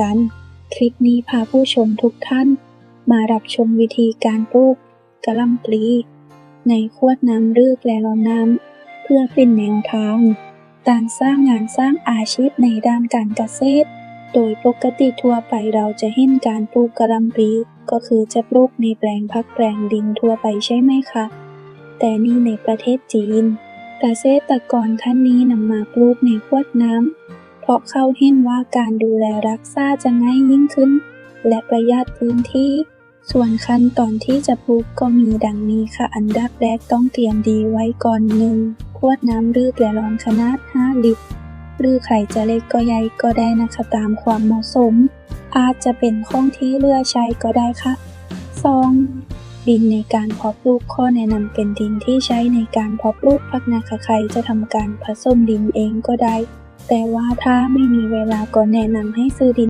กัน คลิปนี้พาผู้ชมทุกท่าน มารับชมวิธีการปลูกกระลำปลี ในขวดน้ำรึกและรองน้ำเพื่อเป็นแนวทางการสร้างงานสร้างอาชีพในด้านการเกษตร โดยปกติทั่วไปเราจะเห็นการปลูกกระลำปลีก็คือจะปลูกในแปลงพักแปลงดินทั่วไปใช่ไหมคะ แต่นี่ในประเทศจีนเกษตรกรท่านนี้นำมาปลูกในขวดน้ำ เพราะเขาเห็นว่าการดูแลรักษาจะง่ายยิ่งขึ้น และประหยัดพื้นที่ ส่วนขั้นตอนที่จะปลูกก็มีดังนี้ค่ะ อันดับแรกต้องเตรียมดีไว้ก่อนหนึ่งขวดน้ำรึกและรองขนาด 5 ลิตร หรือใครจะเล็กก็ใหญ่ก็ได้นะคะตามความเหมาะสม อาจจะเป็นของที่เลือใช้ก็ได้ค่ะ 2. ดินในการเพาะปลูกข้อแนะนำเป็นดินที่ใช้ในการเพาะปลูกผักนาคะใคจะทำการผสมดินเองก็ได้ แต่ว่าถ้าไม่มีเวลาก็แนะนำให้ซื้อดิน